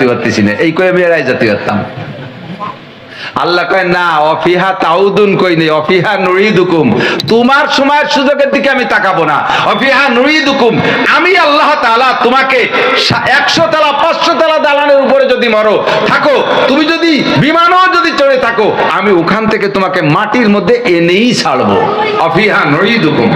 আসতে পারতেছি না। এই কয়ে মেয়েরাই যেতে পারতাম। আল্লাহ কয়, না, অফিহা তাউদুন কই নেই, অফিহা নুরিদুকুম তোমার সময়ের সুযোগের দিকে আমি তাকাবো না। অফিহা নুরিদুকুম আমি আল্লাহ তাআলা তোমাকে একশো তালা, পাঁচশো তালা দালানের উপরে যদি মরো, থাকো। তুমি যদি বিমানও যদি চড়ে থাকো, আমি ওখান থেকে তোমাকে মাটির মধ্যে এনেই ছাড়বো। অফিহা নুরিদুকুম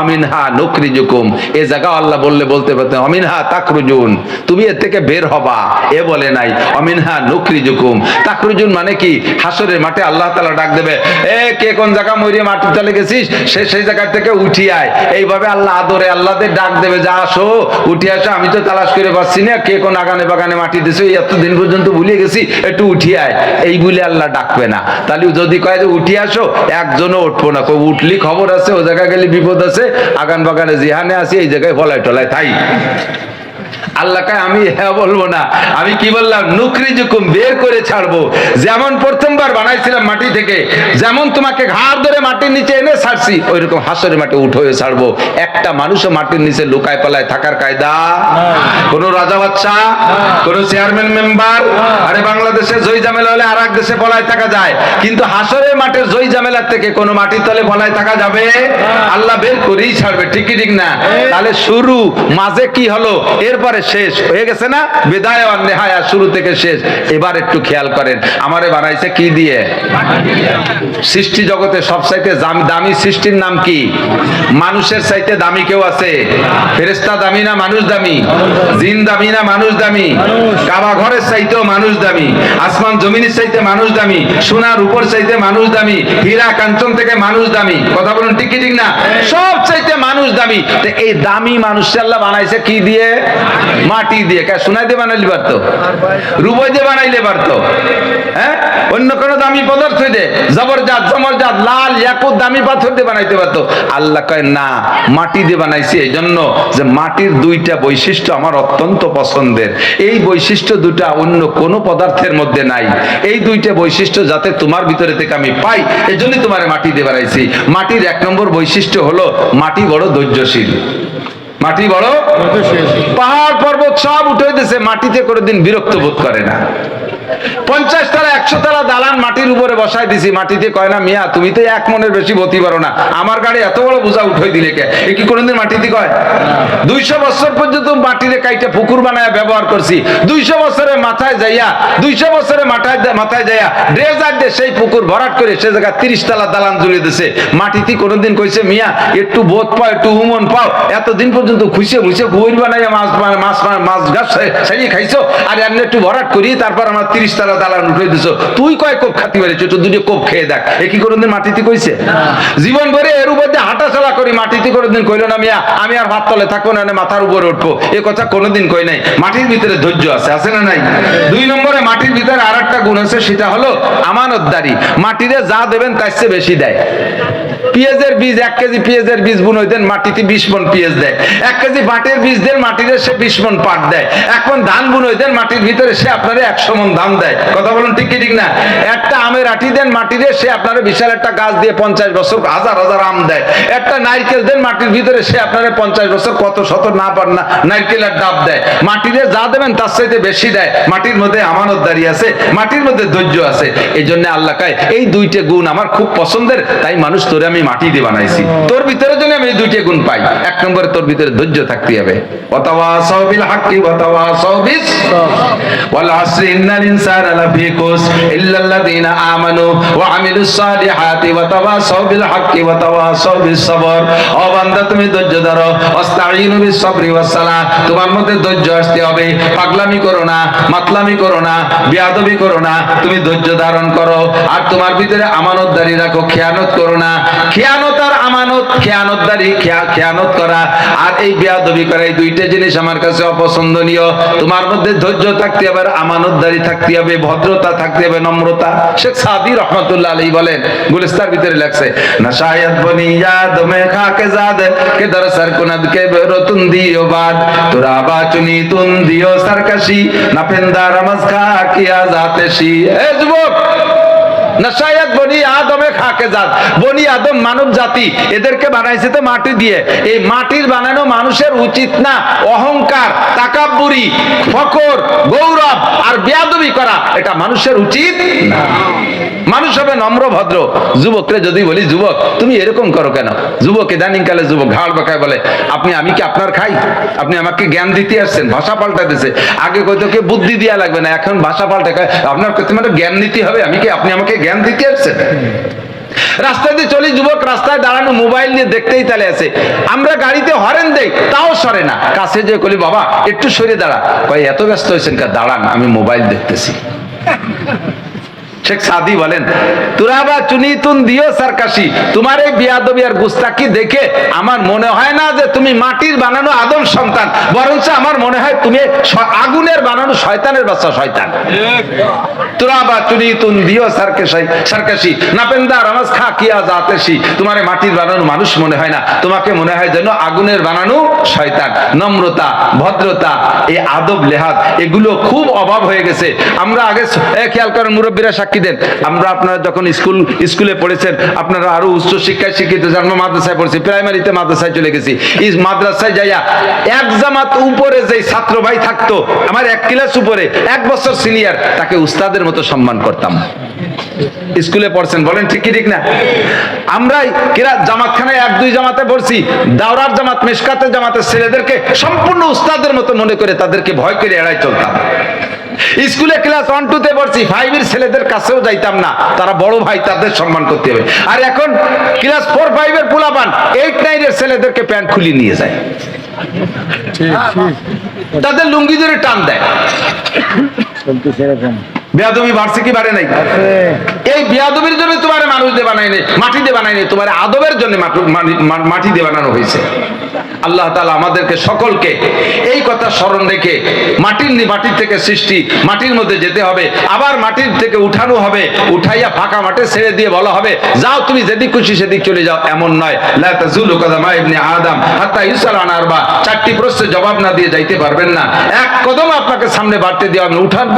অমিনহা নুকরিজুকুম এ জায়গা আল্লাহ বললে, বলতে পারতেন, অমিনহা তাকরুজুন তুমি এর থেকে বের হবা। এ বলে নাই, অমিনহা নুকরিজুকুম তাকরুজুন মানে কি? হাসরের মাঠে আল্লাহ তাআলা ডাক দেবে, এ, কে কোন জায়গা মরিয়ে মাটির তলে গেছিস? সে, সেই জায়গা থেকে উঠি আয়। এইভাবে আল্লাহ আদরে আল্লাহদের ডাক দেবে, যা আসো, উঠে আসো, আমি তো তালাশ করে পাচ্ছি না, কে কোন আগানে বাগানে মাটি দিছে এতদিন পর্যন্ত ভুলে গেছি, একটু উঠি আয়। এই বলে আল্লাহ ডাকবে না। তাহলে যদি কয় যে, উঠি আসো, একজনও উঠবো না। কই, উঠলি খবর আছে, ও জায়গায় গেলে বিপদ আছে, আগান বাগানে যেখানে আছি, এই জায়গায় ফলায় টলায় তাই আল্লাহকে আমি হ্যাঁ বলব না। আমি কি বললাম? নুকরি জুকুম বের করে ছাড়বো। যেমন প্রথমবার বানাইছিলাম মাটি থেকে যেমন তোমাকে ঘাড় ধরে মাটির নিচে এনে ছাড়ছি ওই রকম হাসরের মাটি উঠে ছাড়বো। একটা মানুষও মাটির নিচে লুকায় পালায় থাকার কায়দা? কোন রাজা বাচ্চা কোন চেয়ারম্যান মেম্বার? আরে বাংলাদেশে জয় জামেলা হলে আর এক দেশে পলায় থাকা যায়। কিন্তু হাসরের মাঠের জয় জামেলার থেকে কোন মাটির তলে পলায় থাকা যাবে? আল্লাহ বের করেই ছাড়বে ঠিকই ঠিক না? তাহলে শুরু মাঝে কি হলো? এরপরে শেষ হয়ে গেছে না? বিদায় আর নেহায়া শুরু থেকে শেষ। এবার একটু খেয়াল করেন। আমারে বানাইছে কি দিয়ে? সৃষ্টি জগতে সব চাইতে দামি সৃষ্টির নাম কি? মানুষের চাইতে দামি কেউ আছে? ফেরেস্তা দামি না মানুষ দামি? জিন দামি না মানুষ দামি? কাবা ঘরের চাইতেও মানুষ দামি। আসমান জমিনের চাইতে মানুষ দামি। সোনার উপর চাইতে মানুষ দামি। হীরা কাঞ্চন থেকে মানুষ দামি। কথা বলুন ঠিক ঠিক না? সব চাইতে মানুষ দামি। এই দামি মানুষ আল্লাহ বানাইছে কি দিয়ে? মাটি দিয়ে, কে সোনাই দিয়ে বানাইলে পারতো? রূপই দিয়ে বানাইলে পারতো? হ্যাঁ? অন্য কোন দামি পদার্থ দিয়ে, জবরজাত, জমরজাত, লাল ইয়াকুত দামি পাথর দিয়ে বানাইতে পারতো। আল্লাহ কয়, না, মাটি দিয়ে বানাইছি এই জন্য যে মাটির দুইটা বৈশিষ্ট্য আমার অত্যন্ত পছন্দের। এই বৈশিষ্ট্য দুটা অন্য কোনো পদার্থের মধ্যে নাই। এই দুইটা বৈশিষ্ট্য যাতে তোমার ভিতরে থেকে আমি পাই এই জন্যই তোমার মাটি দিয়ে বানাইছি। মাটির এক নম্বর বৈশিষ্ট্য হলো মাটি বড় ধৈর্যশীল। মাটি বড়? পাহাড় পর্বত সব উঠে দিছে মাটিতে কোনোদিন বিরক্ত বোধ করে না। পঞ্চাশ তালা, একশো তালা দালান মাটির উপরে বসাই দিছি। মাটিতে কয় না, মিয়া, তুমি তো এক মনের বেশি বতি পারো না। আমার গাড়ি এত বড় বোঝা উঠে দিলে কে? কি কোনোদিন মাটিতে কয়? দুইশো বছর পর্যন্ত মাটিতে কাইটে পুকুর বানায় ব্যবহার করছি। দুইশো বছরের মাথায় যাইয়া, দুইশো বছরের মাথায় মাথায় যাইয়া ড্রেজার দিয়ে সেই পুকুর ভরাট করে সে জায়গায় তিরিশ তালা দালান জুড়ে দিছে। মাটিতে কোনোদিন কইছে, মিয়া, একটু বোধ পাও, একটু হুমন পাও। এতদিন পর্যন্ত খুশে মুছে বইর বানাইয়া মাছ মাছ মাছ গাছ সারিয়ে খাইছো। আর এমনি একটু ভরাট করি, তারপর আমার তিরিশ তালা দালান উঠে দিছো। তুই কয় কোপ খাতি পারিস দুটো কোপ খেয়ে দেখ। এ কি কোনোদিন মাটিতে কইছে? জীবন ভরে এর উপর দিয়ে হাঁটাচলা করি মাটিতে কোনোদিন কইলো না মিয়া আমি আর হাত তলে থাকব না না মাথার উপরে উঠবো। এ কথা কোনোদিন কই নাই। মাটির ভিতরে ধৈর্য আছে আছে না নাই? দুই নম্বরে মাটির ভিতরে আর একটা গুণ আছে সেটা হলো আমানতদারি। মাটিতে যা দেবেন তার চেয়ে বেশি দেয়। পেঁয়াজের বীজ, এক কেজি পেঁয়াজের বীজ বুনই দেন, মাটিতে বিশ মন পেঁয়াজ দেয়। এক কেজি পাটের বীজ দেন মাটিতে সে বিশ মন পাট দেয়। এক মন ধান বুনই দেন, মাটির ভিতরে সে আপনার একশো মন ধান দেয়। কথা বলুন ঠিক কি ঠিক না? একটা আমের আটি দেন মাটিতে সে আপনার বিশাল একটা গাছ দিয়ে পঞ্চাশ বছর, হাজার হাজার আম দেয়। একটা নারকেল দেন, মাটির ভিতরে সে আপনার পঞ্চাশ বছর, কত শত না পার না, নারকেলের ডাব দেয়। মাটিতে যা দেবেন, তার চাইতে বেশি দেয়। মাটির মধ্যে আমানতদারি আছে, মাটির মধ্যে ধৈর্য আছে। এই জন্য আল্লাহ কায়, এই দুইটা গুণ আমার খুব পছন্দের, তাই মানুষ তোরে আমি মাটি দিয়ে বানাইছি। তোর ভিতরে জন্য আমি দুইটা গুণ পাই। এক নম্বরে তোর ভিতরে ধৈর্য থাকতে হবে। হাক্কি বিস। ওয়াল আসরি ইন্নাল ইনসানা লাফি খুস ইল্লাল্লাযীনা আমানু ওয়া আমিলুস সালিহাতি ওয়াতাওয়াসাউ বিল হাক্কি ওয়াতাওয়াসাউ বিস সবর। ও বান্দা তুমি ধৈর্য ধরো। বিস সবরি ওয়াস সালাহ। তোমার মধ্যে ধৈর্য আসতে হবে। পাগলামি করো না মাতলামি করো না বিয়াদবি করো না। তুমি ধৈর্য ধারণ করো। আর তোমার ভিতরে আমানতদারি রাখো খেয়ানত করো না। খেয়ানত আর আমানত, খেয়ানতদারি খেয়ানত করা আর এই বিয়াদবি করা, এই দুইটা জিনিস আমার কাছে অপছন্দনীয়। তোমার মধ্যে ধৈর্য থাকতে হবে আমানতদারি থাকতে হবে, ভদ্রতা থাকতে হবে, নম্রতা। শেখ সাদি রহমতুল্লাহ আলী বলেন, গুলিস্তার ভিতরে লাগছে না শায়দ বনি ইয়াদ মে খাকে জাদ, কে দর সর কুনদ, কে রতুন দিও বাদ। তোরা বাচুনি তুন দিও সরকশি, না ফেন্দা রমজ খা কিয়া জাতেশি এ যুবক আদমে মানব জাতি, এদেরকে বানাইছে তো মাটি দিয়ে। এই মাটির বানানো মানুষের উচিত না অহংকার, তাকাব্বুরি ফকর গৌরব এটা মানুষের উচিত না। মানুষ হবে নম্র, ভদ্র। যুবকরে যদি বলি, যুবক, তুমি এরকম করো কেন? যুবক ইদানিং কালে যুবক ঘাড় বাঁকায় বলে, আপনি, আমি কি আপনার খাই? আপনি আমাকে জ্ঞান দিতে আসছেন, ভাষা পাল্টাতেছে আগে কইতো কে বুদ্ধি দেওয়া লাগবে না, এখন ভাষা পাল্টে আপনার কাছে মানে জ্ঞান নিতে হবে, আমি কি, আপনি আমাকে জ্ঞান দিতে আসছেন? রাস্তায় দিয়ে চলি, যুবক, রাস্তায় দাঁড়ানো, মোবাইল নিয়ে দেখতেই তালে আছে। আমরা গাড়িতে হরেন দেই, তাও সরে না। কাছে যে কলি বাবা, একটু সরে দাঁড়া। কয়, এত ব্যস্ত হয়েছেন কা দাঁড়ান, আমি মোবাইল দেখতেছি। শেখ সাদি বলেন, তুরাবা চুনি তুন দিও সারকাশি, তোমার এই বিয়াদবি আর গুস্তাকি দেখে আমার মনে হয় না যে তুমি মাটির বানানো আদম সন্তান, বরঞ্চ আমার মনে হয় তুমি আগুনের বানানো শয়তানের বাচ্চা শয়তান। তুরাবা চুনি তুন দিও সারকাশি সারকাশি, নাপেন্দা রামাজ খা কিয়া জাতেশি, তোমার মাটির বানানো মানুষ মনে হয় না, তোমাকে মনে হয় যেন আগুনের বানানো শয়তান। নম্রতা, ভদ্রতা, এই আদব লেহাজ এগুলো খুব অভাব হয়ে গেছে। আমরা আগে খেয়াল করেন মুরব্বীরা দেন। আমরা আপনারা যখন স্কুল, স্কুলে পড়েছেন, আপনারা আরও উচ্চ শিক্ষায় শিক্ষিত জন্ম মাদ্রাসায় পড়েছি, প্রাইমারিতে মাদ্রাসায় চলে গেছি। মাদ্রাসায় যাইয়া এক জামাত উপরে যে ছাত্র ভাই থাকতো, আমার এক ক্লাস উপরে, এক বছর সিনিয়র, তাকে উস্তাদের মতো সম্মান করতাম। স্কুলে পড়ছেন, বলেন ঠিক কি ঠিক না? আমরাই কিরা জামাতখানায় এক, দুই জামাতে পড়ছি, দাওরার জামাত, মেশকাতের জামাতের ছেলেদেরকে সম্পূর্ণ উস্তাদের মতো মনে করে তাদেরকে ভয় করে এড়াই চলতাম। স্কুলে ক্লাস ওয়ান টু তে পড়ছি ফাইভের ছেলেদের কাছেও যাইতাম না। তারা বড় ভাই, তাদের সম্মান করতে হবে। আর এখন ক্লাস ফোর ফাইভের পোলাপান এইট নাইনের ছেলেদেরকে প্যান্ট খুলি নিয়ে যায়। তাদের লুঙ্গি ধরে টান দেয়। মাটি দিয়ে বানানো হয়েছে। আল্লাহ তালা আমাদেরকে সকলকে এই কথা স্মরণ রেখে মাটির মাটির থেকে সৃষ্টি, মাটির মধ্যে যেতে হবে, আবার মাটির থেকে উঠানো হবে, উঠাইয়া ফাঁকা মাঠে ছেড়ে দিয়ে বলা হবে, যাও তুমি যেদিক খুশি সেদিক চলে যাও, এমন নয়। চারটি প্রশ্নের জবাব না দিয়ে যাইতে পারবেন না। এক কদম আপনাকে সামনে বাড়তে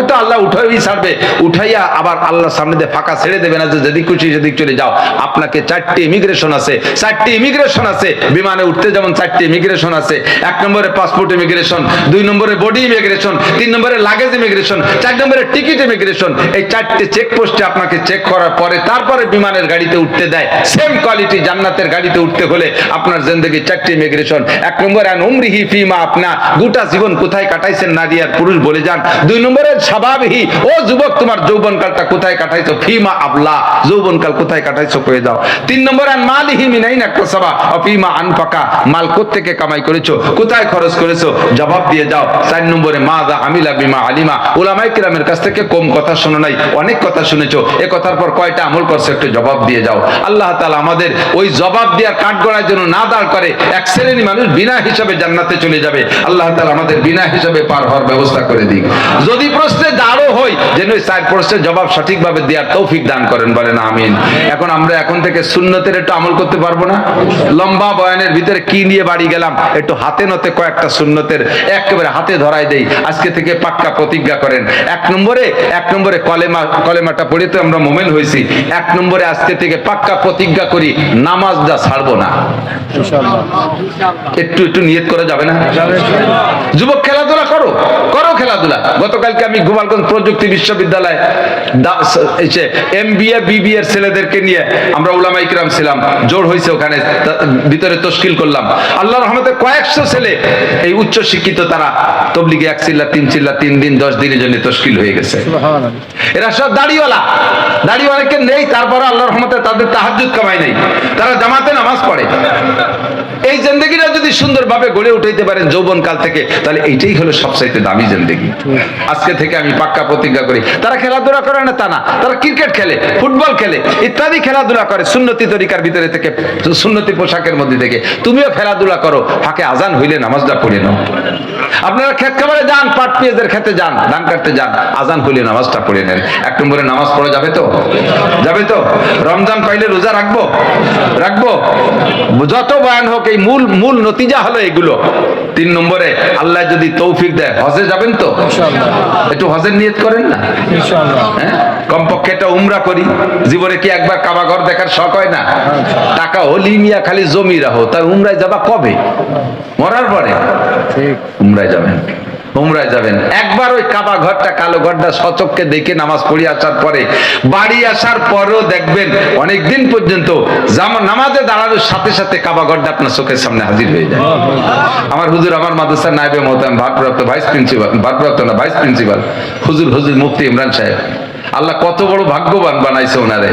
তো আল্লাহ উঠাই ছাড়বে। উঠাইয়া আবার আল্লাহ সামনে দিয়ে ফাঁকা ছেড়ে দেবে না যে যেদিক খুশি সেদিক চলে যাও। আপনাকে চারটি ইমিগ্রেশন আছে, চারটি ইমিগ্রেশন আছে, বিমানে উঠতে যেমন ইমিগ্রেশন আছে। এক নম্বরে পাসপোর্ট ইমিগ্রেশন দুই নম্বরে বডি ইমিগ্রেশন তিন নম্বরে লাগেজ ইমিগ্রেশন চার নম্বরে টিকিট ইমিগ্রেশন এই চারটে চেক পোস্টে আপনাকে চেক করার পরে তারপরে বিমানের গাড়িতে উঠতে দেয়। সেম কোয়ালিটি জান্নাতের গাড়িতে উঠতে হলে আপনার জিন্দগি চারটি ইমিগ্রেশন এক নম্বর, আন উমরিহি ফিমা আপনা গোটা জীবন কোথায় কাটাইছেন নারী আর পুরুষ বলে যান। দুই নম্বরে স্বভাবহি ও যুবক, তোমার যৌবনকালটা কোথায় কাটাইছো? ফিমা আবলা যৌবনকাল কোথায় কাটাইছো কয়ে দাও তিন নম্বর, আন মালিহি মিনাইন একটা সভা অফিমা আনফাকা মাল থেকে কামাই করেছ? কোথায় খরচ করেছ? জবাব দিয়ে যাও। চার নম্বরে মা দা আমিলা বিমা আলিমা। ওলামাই কিরামের কাছ থেকে কম কথা শোনো নাই, অনেক কথা শুনেছো। এ কথার পর কয়টা আমল করছ একটু জবাব দিয়ে যাও। আল্লাহ তাআলা আমাদের ওই জবাব দেওয়ার কাঠ গড়ার জন্য না দাঁড় করে, এক শ্রেণি মানুষ বিনা হিসাবে জান্নাতে চলে যাবে। আল্লাহ তাআলা আমাদের বিনা হিসাবে পার হওয়ার ব্যবস্থা করে দিক। যদি প্রশ্নে দাঁড়ও হই, যেন ওই চার প্রশ্নের জবাব সঠিকভাবে দেওয়ার তৌফিক দান করেন, বলেন আমিন। এখন আমরা এখন থেকে সুন্নতের একটু আমল করতে পারব না? লম্বা বয়ানের ভিতরে কি নিয়ে বাড়ি গেলাম একটু হাতে নতে কয়েকটা সুন্নতের একেবারে হাতে ধরাই দেই। আজকে থেকে পাক্কা প্রতিজ্ঞা করেন। এক নম্বরে এক নম্বরে কলেমা কলেমাটা পড়ে তো আমরা মোমেন হয়েছি। এক নম্বরে আজকে থেকে পাক্কা প্রতিজ্ঞা করি নামাজটা ছাড়বো না। একটু একটু নিয়ত করা যাবে না? যুবক খেলাধুলা করো। করো খেলাধুলা। গতকালকে আমি গোপালগঞ্জ প্রযুক্তি বিশ্ববিদ্যালয় এম বি এ বিবি এর ছেলেদেরকে নিয়ে আমরা উলামাই কিরাম ছিলাম। জোর হয়েছে ওখানে ভিতরে তশকিল করলাম। আল্লাহ রহমতে কয়েকশো ছেলে এই উচ্চ শিক্ষিত তারা তবলিগে এক চিল্লা তিন চিল্লা তিন দিন দশ দিনের জন্য তশকিল হয়ে গেছে। এরা সব দাড়িওয়ালা। দাড়িওয়ালাকে নেই তারপরে আল্লাহর রহমতে তাদের তাহাজ্জুদ কামাই নেই। তারা জামাতে নামাজ পড়ে। এই জিন্দগিটা যদি সুন্দরভাবে গড়ে উঠাইতে পারেন যৌবন কাল থেকে তাহলে এইটাই হলো সবচাইতে দামি জিন্দগি। আজকে থেকে আমি পাক্কা প্রতিজ্ঞা করি তারা খেলাধুলা করে না তা না তারা ক্রিকেট খেলে ফুটবল খেলে ইত্যাদি খেলাধুলা করে সুন্নতি তরিকার ভিতরে থেকে সুন্নতি পোশাকের মধ্যে থেকে। তুমিও খেলাধুলা করো ফাঁকে আজান হইলে নামাজটা পড়ে নাও। আপনারা ক্ষেত খাবারে যান পাট পেঁয়াজের খেতে যান ধান কাটতে যান আজান হইলে নামাজটা পড়ে নেন। এক নম্বরে নামাজ পড়া যাবে তো? যাবে তো? রমজান পাইলে রোজা রাখব? রাখব? যত বয়ান হোক এই মূল মূল নতিজা হলো এগুলো। তিন নম্বরে আল্লাহ যদি তৌফিক দেয় হজে যাবেন তো? একটু হজের নিয়ত করেন না? হ্যাঁ? কমপক্ষে একটা উমরা করি। জীবনে কি একবার কাবা ঘর দেখার শখ হয় না? টাকা হলি মিয়া খালি জমি রাখো তার উমরায় যাবা কবে? মরার পরে? উমরায় যাবেন। উমরায় যাবেন। একবার ওই কাবা ঘরটা কালো ঘরটা সচককে দেখে নামাজ পড়ে আসার পরে বাড়ি আসার পরেও দেখবেন অনেক দিন পর্যন্ত জামা নামাজে দাঁড়ানোর সাথে সাথে কাবা ঘরটা আপনার চোখের সামনে হাজির হয়ে যায়। আমার হুজুর আমার মাদ্রাসার নাইবে মহতাম ভারপ্রাপ্ত ভাইস প্রিন্সিপাল ভারপ্রাপ্ত না ভাইস প্রিন্সিপাল। হুজুর হুজুর মুফতি ইমরান সাহেব। আল্লাহ কত বড় ভাগ্যবান বানাইছে ওনারে।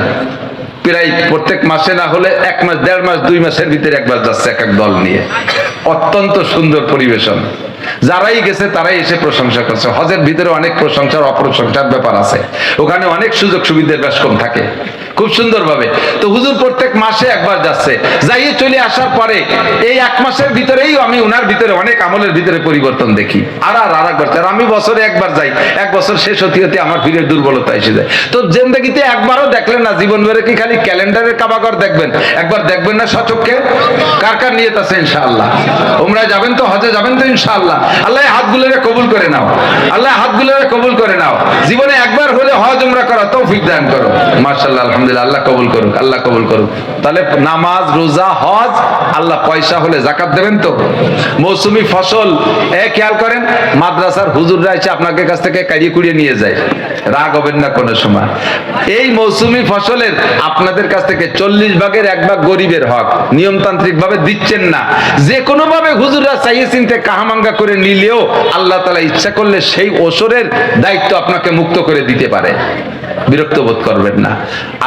প্রায় প্রত্যেক মাসে না হলে এক মাস, দেড় মাস, দুই মাসের ভিতরে একবার যাচ্ছে এক এক দল নিয়ে। অত্যন্ত সুন্দর পরিবেশন। যারাই গেছে তারাই এসে প্রশংসা করছে। হজের ভিতরে অনেক প্রশংসার অপ্রশংসার ব্যাপার আছে। ওখানে অনেক সুযোগ সুবিধার বেশ কম থাকে। খুব সুন্দরভাবে। তো হুজুর প্রত্যেক মাসে একবার যাচ্ছে। যাইয়ে চলে আসার পরে এই এক মাসের ভিতরেই আমি ওনার ভিতরে অনেক আমলের ভিতরে পরিবর্তন দেখি। আর আর আর একবার। আর আমি বছরে একবার যাই। এক বছর শেষ হতে হতে আমার ফিরের দুর্বলতা এসে যায়। তো জেন্দাগিতে একবারও দেখলেন না জীবন ভরে কি খালি ক্যালেন্ডারের কাবাগর দেখবেন? একবার দেখবেন না সচককে? কার কার নিয়ত আছে ইনশাআল্লাহ? তোমরা যাবেন তো, হজে যাবেন তো ইনশাআল্লাহ? আল্লাহ কবুল করে নাও। আল্লাহ কবুল করে নাও। জীবনে একবার হলে হজ, উমরা করা তৌফিক দান করো। মাশাআল্লাহ, আলহামদুলিল্লাহ, আল্লাহ কবুল করুক, আল্লাহ কবুল করুক। তাহলে নামাজ, রোজা, হজ, আল্লাহ পয়সা হলে জাকাত দেবেন তো? মৌসুমি ফসল, এ খেয়াল করেন, মাদ্রাসার হুজুররা এসে আপনাকে কাছ থেকে কাড়িয়ে কুড়িয়ে নিয়ে যায়। রাগ হবেন না কোনো সময়। এই মৌসুমি ফসলের আপনাদের কাছ থেকে চল্লিশ ভাগের এক ভাগ গরিবের হক। নিয়মতান্ত্রিক ভাবে দিচ্ছেন না। যে কোনো ভাবে হুজুররা চাইয়ে চিনতে কাহামাঙ্গা করে নিলেও আল্লাহ তালা ইচ্ছা করলে সেই ওসরের দায়িত্ব আপনাকে মুক্ত করে দিতে পারে। বিরক্ত বোধ করবেন না।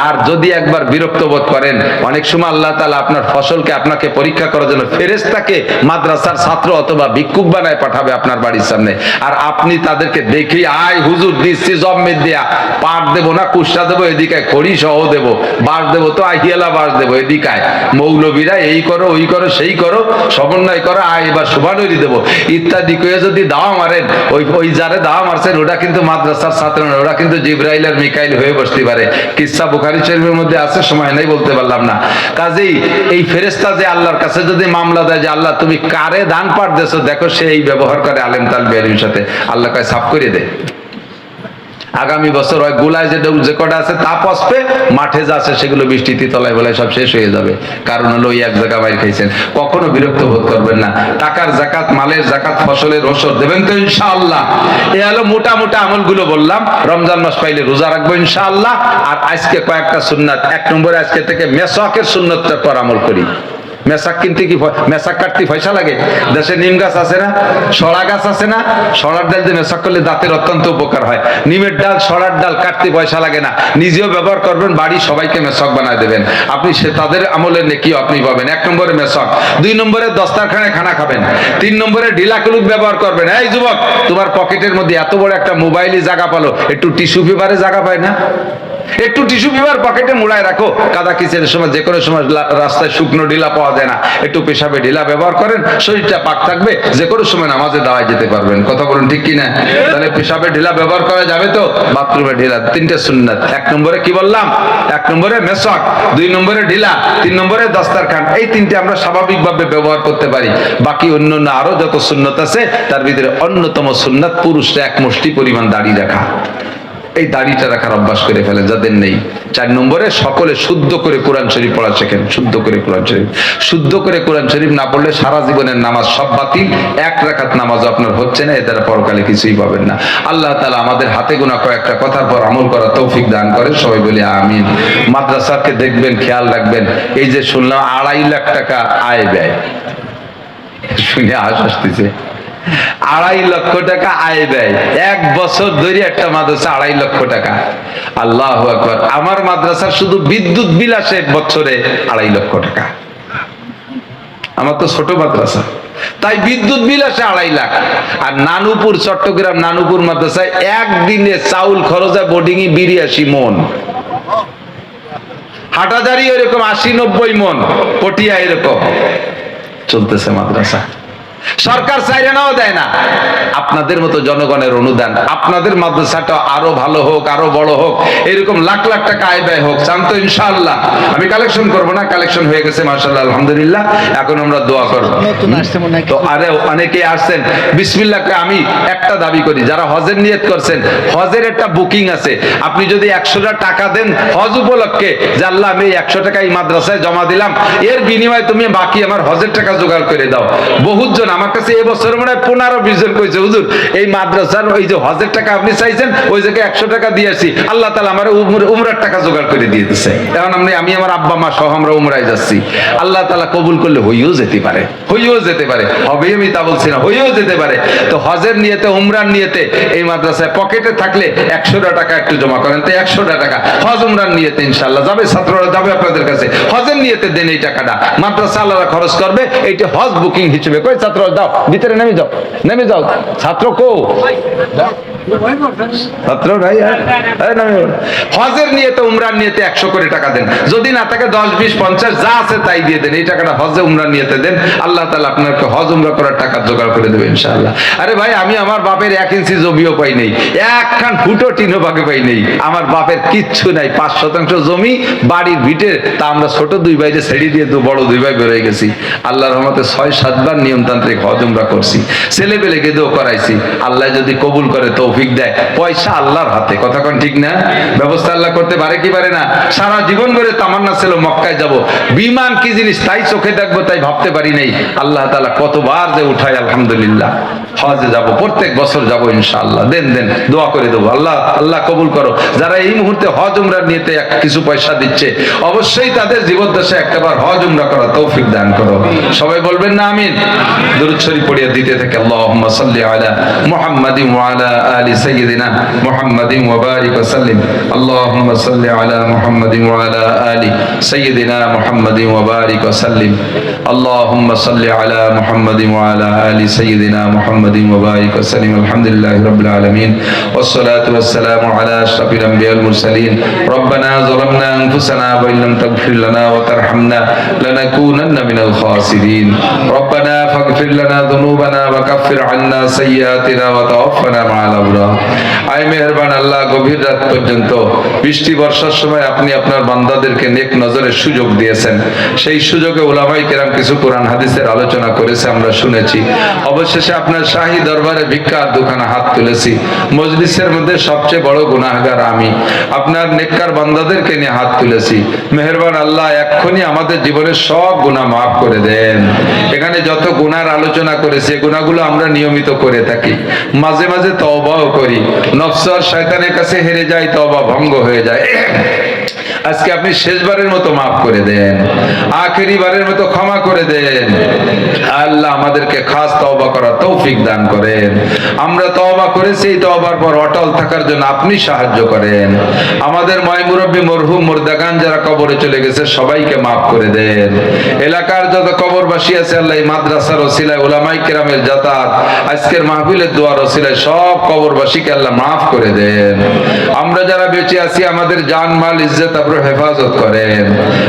আর যদি একবার বিরক্ত বোধ করেন, অনেক সময় আল্লাহ তালা আপনার ফসলকে আপনাকে পরীক্ষা করার জন্য ফেরেস্তাকে মাদ্রাসার ছাত্র অথবা ভিক্ষুক বানায় পাঠাবে আপনার বাড়ির সামনে। আর আপনি তাদেরকে দেখি, আয় হুজুর, দিচ্ছি জম্মের দেয়া। পাট দেবো না কুসা দেবো, এদিকে খড়ি সহ দেবো। বাঁশ দেবো তো আহিয়ালা বাঁশ দেবো এদিকায় মৌলবীরা এই করো, ওই করো, সেই করো, সমন্বয় করো, আয় এবার শুভানরি দেবো। ইত্যাদি করে যদি দাওয়া মারেন, ওই ওই যারে দাওয়া মারছেন, ওটা কিন্তু মাদ্রাসার ছাত্র ওরা কিন্তু জিব্রাইল আর মিকাইল হয়ে বসতে পারে। কিসা বুখারি শরীফের মধ্যে আছে, সময় নাই বলতে পারলাম না। কাজেই এই ফেরেস্তা যে আল্লাহর কাছে যদি মামলা দেয় যে, আল্লাহ, তুমি কারে দান পাঠ দেছো দেখো সে এই ব্যবহার করে আলেম তাল বেরির সাথে। আল্লাহ কায়, সাফ করে দেয় আগামী বছর হয় গোলায় যে যে কটা আছে তা পসপে মাঠে যা আছে সেগুলো বৃষ্টিতে তলায় বলায় সব শেষ হয়ে যাবে। কারণ হলো ওই এক জায়গা বাইর খাইছেন। কখনো বিরক্ত বোধ করবেন না। টাকার জাকাত, মালের জাকাত, ফসলের ওসর দেবেন তো ইনশাআল্লাহ। এ হলো মোটা মোটা আমলগুলো বললাম। রমজান মাস পাইলে রোজা রাখব ইনশাআল্লাহ। আর আজকে কয়েকটা সুন্নাত। এক নম্বরে আজকে থেকে মেসওয়াকের সুন্নতটার পর আমল করি। মেসাক কিনতে কি মেসাক কাটতে পয়সা লাগে? দেশে নিম গাছ আছে না? সড়া গাছ আছে না? সড়ার ডাল দিয়ে মেসাক করলে দাঁতের অত্যন্ত উপকার হয়। নিমের ডাল সড়ার ডাল কাটতে পয়সা লাগে না। নিজেও ব্যবহার করবেন বাড়ি সবাইকে মেসক বানায় দেবেন। আপনি সে তাদের আমলের নেকি আপনি পাবেন। এক নম্বরে মেসক দুই নম্বরে দস্তারখানে খানা খাবেন, তিন নম্বরে ঢিলা কুলুক ব্যবহার করবেন। এই যুবক, তোমার পকেটের মধ্যে এত বড় একটা মোবাইলই জায়গা পালো, একটু টিস্যু পেপারে জায়গা পায় না? একটু টিস্যু পেপার পকেটে মুড়ায় রাখো। কাদা কিচের সময়, যে কোনো সময় রাস্তায় শুকনো ঢিলা পাওয়া যায় না। একটু পেশাবে ঢিলা ব্যবহার করেন, শরীরটা পাক থাকবে, যে কোনো সময় নামাজে দাওয়ায় যেতে পারবেন। কথা বলুন ঠিক কিনা? তাহলে পেশাবে ঢিলা ব্যবহার করা যাবে তো? বাথরুমে ঢিলা, তিনটে সুন্নাত। এক নম্বরে কি বললাম? এক নম্বরে মেসক, দুই নম্বরে ঢিলা, তিন নম্বরে দস্তারখান। এই তিনটে আমরা স্বাভাবিকভাবে ব্যবহার করতে পারি। বাকি অন্য অন্য আরও যত সুন্নত আছে, তার ভিতরে অন্যতম সুন্নাত পুরুষরা এক মুষ্টি পরিমাণ দাড়ি রাখা। এই দাড়িটা রাখার অভ্যাস করে ফেলে, যাদের নেই। চার নম্বরে, সকলে শুদ্ধ করে কোরআন শরীফ পড়া শেখেন, শুদ্ধ করে কোরআন শরীফ। শুদ্ধ করে কোরআন শরীফ না পড়লে সারা জীবনের নামাজ সব বাতিল, এক রাখাত নামাজ আপনার হচ্ছে না, এদের পরকালে কিছুই পাবেন না। আল্লাহ তালা আমাদের হাতে গোনা কয়েকটা কথার পর আমল করা তৌফিক দান করে সবাই বলি আমিন। মাদ্রাসাকে দেখবেন, খেয়াল রাখবেন, এই যে শুনলাম আড়াই লাখ টাকা আয় ব্যয়। শুনে আশ আসতেছে। আড়াই লক্ষ টাকা আয় ব্যয়। এক বছর ধরে একটা মাদ্রাসা আড়াই লক্ষ টাকা। আল্লাহ আকবর। আমার মাদ্রাসার শুধু বিদ্যুৎ বিল আসে বছরে আড়াই লক্ষ টাকা। আমার তো ছোট মাদ্রাসা। তাই বিদ্যুৎ বিল আসে আড়াই লাখ। আর নানুপুর, চট্টগ্রাম নানুপুর মাদ্রাসায় একদিনে চাউল খরচ বোর্ডিং বিরিয়াশি মন। হাটাজারি এরকম আশি নব্বই মন। পটিয়া এরকম। চলতেছে মাদ্রাসা। সরকার চাইলে নাও দেয় না। আপনাদের মতো জনগণের অনুদান আপনাদের মাদ্রাসাটা আরও ভালো হোক আরও বড় হোক এরকম লাখ লাখ টাকা আয় ব্যয় হোক চান তো ইনশাআল্লাহ। আমি কালেকশন করব না কালেকশন হয়ে গেছে মার্শাল্লাহ আলহামদুলিল্লাহ। এখন আমরা দোয়া করব। তো আরে অনেকে আসছেন বিসমিল্লাহকে আমি একটা দাবি করি যারা হজের নিয়ত করছেন হজের একটা বুকিং আছে। আপনি যদি একশোটা টাকা দেন হজ উপলক্ষে যে আল্লাহ আমি একশো টাকা এই মাদ্রাসায় জমা দিলাম এর বিনিময়ে তুমি বাকি আমার হজের টাকা জোগাড় করে দাও। বহুত জন আমার কাছে এবছর মনে হয় পনেরো বিশ জন কইছে, হুজুর, এই মাদ্রাসার ওই যে হজের টাকা আপনি চাইছেন, ওই জায়গায় একশো টাকা দিয়েছি আল্লাহ তালা আমার উমরার টাকা জোগাড় করে দিয়ে দিচ্ছে এখন আমি আমি আমার আব্বা, মা সহ আমরা উমরায় যাচ্ছি। আল্লাহ তালা কবুল করলে হইও যেতে পারে, হইও যেতে পারে। হবে আমি তা বলছি না, হইও যেতে পারে। তো হজের নিয়েতে, উমরার নিয়েতে, এই মাদ্রাসায় পকেটে থাকলে একশোটা টাকা একটু জমা করেন, তো একশোটা টাকা। হজ, উমরার নিয়েতে ইনশাল্লাহ যাবে, ছাত্ররা যাবে আপনাদের কাছে। হজের নিয়েতে দেন এই টাকাটা। মাদ্রাসা আল্লাহরা খরচ করবে, এইটা হজ বুকিং হিসেবে কই ছাত্র দাও ভিতরে নেমে যাও নেমে যাও। ছাত্র কো? ভাই নিয়েতে একশো টাকা দেন। যদি না দশ, বিশ, পঞ্চাশ, যা আছে তাই দিয়ে দেন। এই টাকাটা হজে দেন। আল্লাহ তালা আপনাকে হজ, উমরা করার টাকা জোগাড় করে আরে ভাই, আমি আমার বাপের এক ইঞ্চি জমিও পাই নেই। একখান ফুটো টিনও ভাগে পাই নেই। আমার বাপের কিচ্ছু নাই। পাঁচ শতাংশ জমি বাড়ির ভিটে, তা আমরা ছোট দুই ভাইরে ছেড়ে দিয়ে তো বড় দুই ভাই বেরোয় গেছি। আল্লাহর রহমতে ছয়, সাতবার নিয়মতান্ত্রিক হজ, উমরা করছি। ছেলে পেলে গেদেও করাইছি। আল্লাহ যদি কবুল করে তৌফিক দেয়। পয়সা আল্লাহর হাতে। কথা কোন ঠিক না? ব্যবস্থা আল্লাহ করতে পারে কি পারে না? সারা জীবন ধরে তামান্না ছিল, মক্কায় যাব। বিমান কি জিনিস? তাই চোখে দেখব, তাই ভাবতে পারি নাই। আল্লাহ তাআলা কতবার যে উঠায়, আলহামদুলিল্লাহ। হজে যাব, প্রত্যেক বছর যাব ইনশাআল্লাহ। দেন দেন, দোয়া করে দেবো। আল্লাহ আল্লাহ কবুল করো। যারা এই মুহূর্তে হজ উমরার নিতে কিছু পয়সা দিচ্ছে, অবশ্যই তাদের জীবদ্দশা একটাবার হজ উমরা করা তৌফিক দান করো। সবাই বলবেন না, আমিন? দুরুদ শরীফ পড়িয়া দিতে থাকে আল্লাহুম্মা সাল্লি আলা মুহাম্মাদিন ওয়া আলা আলি آل سيدنا محمد وبارك وسلم. اللهم صل على محمد وعلى آل سيدنا محمد وبارك وسلم. اللهم صل على محمد وعلى آل سيدنا محمد وبارك وسلم. الحمد لله رب العالمين والصلاة والسلام على أشرف الأنبياء والمرسلين ربنا ظلمنا أنفسنا وإن لم تغفر لنا وترحمنا لنكونن من الخاسرين ربنا فاغفر لنا ذنوبنا وكفر عنا سيئاتنا وتوفنا مع الأبرار আয় মেহেরবান আল্লাহ গভীর রাত পর্যন্ত বৃষ্টি বর্ষার সময় আপনি আপনার বান্দাদেরকে নেক নজরের সুযোগ দিয়েছেন সেই সুযোগে ওলামাই কেরাম কিছু কোরআন হাদিসের আলোচনা করেছে আমরা শুনেছি অবশেষে আপনার শাহী দরবারে ভিক্ষার দোকানে হাত তুলেছি মজলিসের মধ্যে সবচেয়ে বড় গুনাহগার আমি আপনার নেককার বান্দাদেরকে নিয়ে হাত তুলেছি মেহেরবান আল্লাহ এক্ষুনি আমাদের জীবনের সব গুনাহ মাফ করে দেন এখানে যত গুনার আলোচনা করেছে গুণাগুলো আমরা নিয়মিত করে থাকি, মাঝে মাঝে তবাও করি। নফসর শয়তানের কাছে হেরে যায় তবা ভঙ্গ হয়ে যায়। আজকে আপনি শেষবারের মতো মাফ করে দেন। আখেরি বারের মতো ক্ষমা করে দেন। আল্লাহ আমাদেরকে খাস তওবা করার তৌফিক দান করেন। আমরা তওবা করেছি, এই তওবার পর অটল থাকার জন্য আপনি সাহায্য করেন। আমাদের ময় মুরব্বী মরহুম মুর্দাগান যারা কবরে চলে গেছে, সবাইকে মাফ করে দেন। এলাকার যত কবরবাসী আছে, আল্লাহ মাদ্রাসার ওসিলায় ওলামাই কেরামের যাতায়াত, আজকের মাহফিলের দোয়ার ওসিলায় সব কবরবাসীকে আল্লাহ মাফ করে দেন। আমরা যারা বেঁচে আছি, আমাদের জান মাল ইজ্জত আপনার হেফাজত করেন।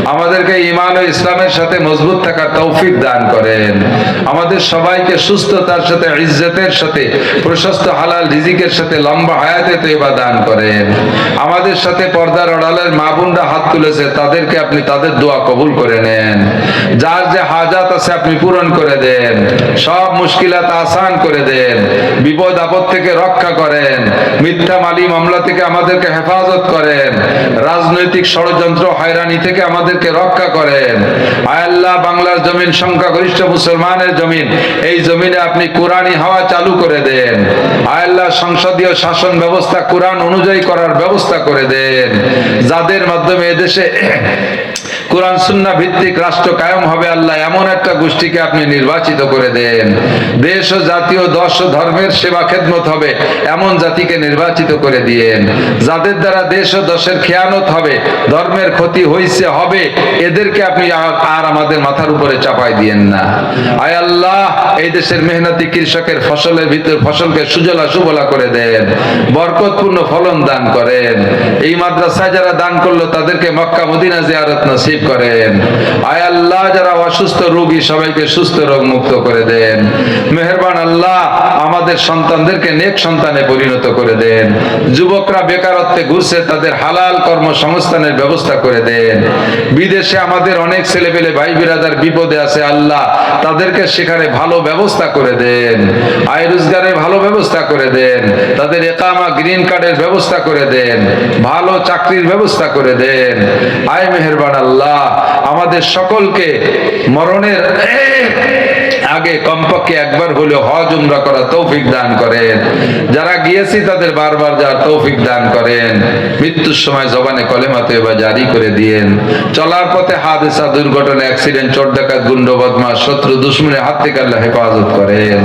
আমাদেরকে ইমান ও ইসলামের সাথে মজবুত থাকার তৌফিক দান করেন। আমাদের সবাইকে সুস্থতার সাথে, ইজ্জতের সাথে, প্রশস্ত হালাল রিজিকের সাথে লম্বা হায়াতে তৈবা দান করেন। আমাদের সাথে পর্দার আড়ালের মা বোনরা হাত তুলেছে, তাদেরকে আপনি তাদের দোয়া কবুল করে নেন। যার যে হাজাত আছে আপনি পূরণ করে দেন। সব মুশকিলাত আসান করে দেন। বিপদ আপদ থেকে রক্ষা করেন। মিথ্যা মালি মামলা থেকে আমাদেরকে হেফাজত করেন। রাজনৈতিক ষড়যন্ত্র হয়রানি থেকে আমাদেরকে রক্ষা করেন। আয় আল্লাহ, বাংলার জমিন, সংখ্যাগরিষ্ঠ মুসলমানের জমিন, এই জমিনে আপনি কোরআনী হাওয়া চালু করে দেন। আয় আল্লাহ, সংসদীয় শাসন ব্যবস্থা কোরআন অনুযায়ী করার ব্যবস্থা করে দেন। যাদের মাধ্যমে এদেশে কোরআন সুন্না ভিত্তিক রাষ্ট্র কায়েম হবে, আল্লাহ এমন একটা গোষ্ঠীকে আপনি নির্বাচিত করে দেন। দেশ ও জাতীয় দশ ধর্মের সেবা খেদমত হবে, এমন জাতিকে নির্বাচিত করে দিয়েন। যাদের দ্বারা দেশ ও দশের খেয়ানত হবে ধর্মের ক্ষতি হইছে, হবে, এদেরকে আপনি আর- আমাদের মাথার উপরে চাপাই দিয়েন না। আয় আল্লাহ, এই দেশের মেহনতি কৃষকের ফসলের ভিতর, ফসলকে সুজলা সুবলা করে দেন, বরকতপূর্ণ ফলন দান করেন। এই মাদ্রাসায় যারা দান করল, তাদেরকে মক্কা মদিনা জিয়ারত নসিব করেন। আয় আল্লাহ, যারা অসুস্থ রোগী, সবাইকে সুস্থ রোগ মুক্ত করে দেন। মেহেরবান আল্লাহ আমাদের সন্তানদেরকে নেক সন্তানে পরিণত করে দেন। যুবকরা বেকারত্বে ঘুরছে, তাদের হালাল কর্মসংস্থানের ব্যবস্থা করে দেন। বিদেশে আমাদের অনেক ছেলেপেলে ভাই বিরাদার বিপদে আছে, আল্লাহ তাদেরকে সেখানে ভালো ব্যবস্থা করে দেন। আয় রোজগারের ভালো ব্যবস্থা করে দেন। তাদের একামা গ্রিন কার্ডের ব্যবস্থা করে দেন। ভালো চাকরির ব্যবস্থা করে দেন। আয় মেহেরবান আল্লাহ, আমাদের সকলকে মরণের আগে কমপক্ষে একবার হলেও হজ উমরা করা তৌফিক দান করেন। যারা গিয়েছি তাদের বারবার যাওয়ার তৌফিক দান করেন। মৃত্যুর সময় জবানে কলেমাতে বা জারি করে দিয়েন। চলার পথে হাদেসা, দুর্ঘটনা অ্যাক্সিডেন্ট চোর ডাকাত, গুন্ড বদমা শত্রু, দুশ্মনের হাত থেকে আল্লাহ হেফাজত করেন।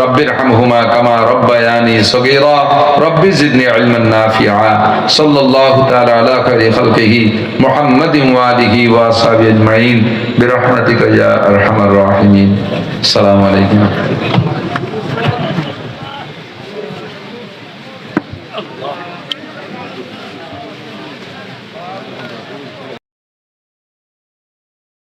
রব্বির হামহুমা কামা রব্বায়ানি সগীরা, রব্বি জিদনি ইলমান নাফিআ সাল্লাল্লাহু তাআলা আলা খাইরি খালকিহি মুহাম্মাদিন ওয়া আলিহি ওয়া আসহাবিহি আজমাইন। বিরহমাতিকা ইয়া আরহামার রাহিমিন। আসসালামু আলাইকুম।